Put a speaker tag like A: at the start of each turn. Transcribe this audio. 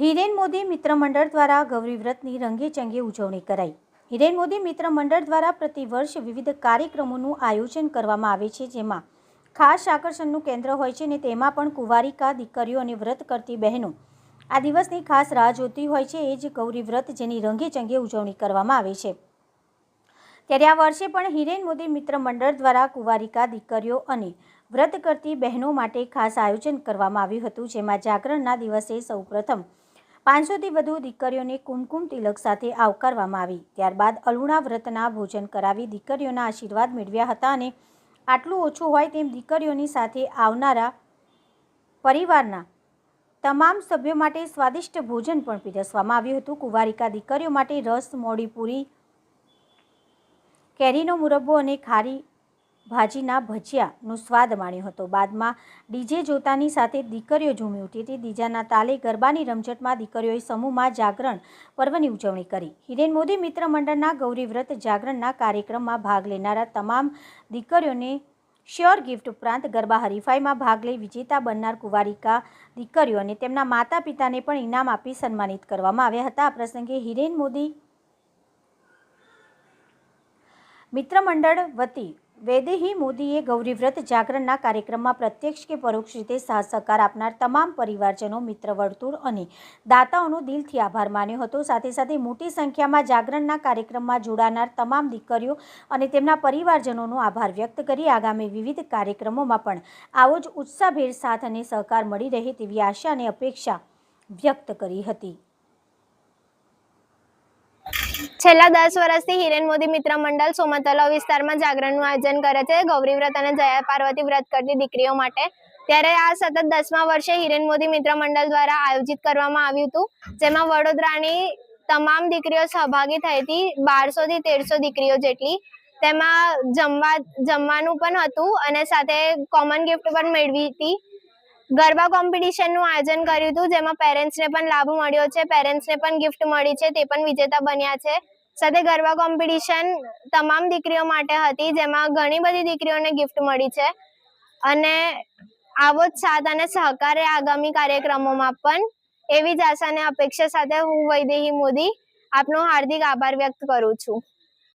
A: હિરેન મોદી મિત્ર મંડળ દ્વારા ગૌરી વ્રતની રંગે ચંગે ઉજવણી કરાઈ. હિરેન મોદી મિત્ર મંડળ દ્વારા પ્રતિવર્ષ વિવિધ કાર્યક્રમોનું આયોજન કરવામાં આવે છે, જેમાં ખાસ આકર્ષણનું કેન્દ્ર હોય છે અને તેમાં પણ કુંવારિકા, દીકરીઓ અને વ્રત કરતી બહેનો. આ દિવસની ખાસ રાહ જોતી હોય છે એ જ ગૌરી વ્રત જેની રંગે ચંગે ઉજવણી કરવામાં આવે છે. ત્યારે આ વર્ષે પણ હિરેન મોદી મિત્ર મંડળ દ્વારા કુંવારિકા, દીકરીઓ અને વ્રત કરતી બહેનો માટે ખાસ આયોજન કરવામાં આવ્યું હતું, જેમાં જાગરણના દિવસે સૌપ્રથમ પાંચસોથી વધુ દીકરીઓને કુમકુમ તિલક સાથે આવકારવામાં આવી. ત્યારબાદ અલુણા વ્રતના ભોજન કરાવી દીકરીઓના આશીર્વાદ મેળવ્યા હતા અને આટલું ઓછું હોય તેમ દીકરીઓની સાથે આવનારા પરિવારના તમામ સભ્યો માટે સ્વાદિષ્ટ ભોજન પણ પીરસવામાં આવ્યું હતું. કુંવારિકા દીકરીઓ માટે રસ મોડી પૂરી, કેરીનો મુરબ્બો અને ખારી ભાજીના ભજીયાનો સ્વાદ માણ્યો હતો. બાદમાં ડીજે જોતાની સાથે દીકરીઓ ઝૂમી ઉઠી હતી. દીજાના તાલે ગરબાની રમઝટમાં દીકરીઓએ સમૂહમાં જાગરણ પર્વની ઉજવણી કરી. હિરેન મોદી મિત્ર મંડળના ગૌરીવ્રત જાગરણના કાર્યક્રમમાં ભાગ લેનારા તમામ દીકરીઓને શ્યોર ગિફ્ટ ઉપરાંત ગરબા હરીફાઈમાં ભાગ લઈ વિજેતા બનનાર કુવારિકા દીકરીઓ અને તેમના માતા પિતાને પણ ઇનામ આપી સન્માનિત કરવામાં આવ્યા હતા. આ પ્રસંગે હિરેન મોદી મિત્ર મંડળ વતી વૈદેહી મોદીએ ગૌરીવ્રત જાગરણના કાર્યક્રમમાં પ્રત્યક્ષ કે પરોક્ષ રીતે સાથ સહકાર આપનાર તમામ પરિવારજનો મિત્ર વર્તુળ અને દાતાઓનો દિલથી આભાર માન્યો હતો. સાથે સાથે મોટી સંખ્યામાં જાગરણના કાર્યક્રમમાં જોડાનાર તમામ દીકરીઓ અને તેમના પરિવારજનોનો આભાર વ્યક્ત કરી આગામી વિવિધ કાર્યક્રમોમાં પણ આવો જ ઉત્સાહભેર સાથ અને સહકાર મળી રહે તેવી આશા અને અપેક્ષા વ્યક્ત કરી હતી.
B: છેલ્લા દસ વર્ષથી હિરેન મોદી મિત્ર મંડળ સોમતલાવ વિસ્તારમાં જાગરણનું આયોજન કરે છે. ગૌરી વ્રત અને જયા પાર્વતી વ્રત કરતી દીકરીઓ માટે. ત્યારે આ સતત દસમા વર્ષે હિરેન મોદી મિત્ર મંડળ દ્વારા આયોજિત કરવામાં આવ્યું હતું, જેમાં વડોદરાની તમામ દીકરીઓ સહભાગી થઈ હતી. બારસો થી તેરસો દીકરીઓ જેટલી તેમાં જમવા જમવાનું પણ હતું અને સાથે કોમન ગિફ્ટ પણ મેળવી હતી. ગરબા કોમ્પિટિશનનું આયોજન કર્યું હતું, જેમાં પેરેન્ટ્સને પણ લાભ મળ્યો છે. પેરેન્ટ્સને પણ ગિફ્ટ મળી છે, તે પણ વિજેતા બન્યા છે. સાથે ગરબા કોમ્પિટિશન તમામ દીકરીઓ માટે હતી, જેમાં ઘણી બધી દીકરીઓને ગિફ્ટ મળી છે. અને આવો જ સાથ અને સહકારે આગામી કાર્યક્રમોમાં પણ એવી જ આશા અને અપેક્ષા સાથે હું વૈદેહી મોદી આપનો હાર્દિક આભાર વ્યક્ત કરું છું.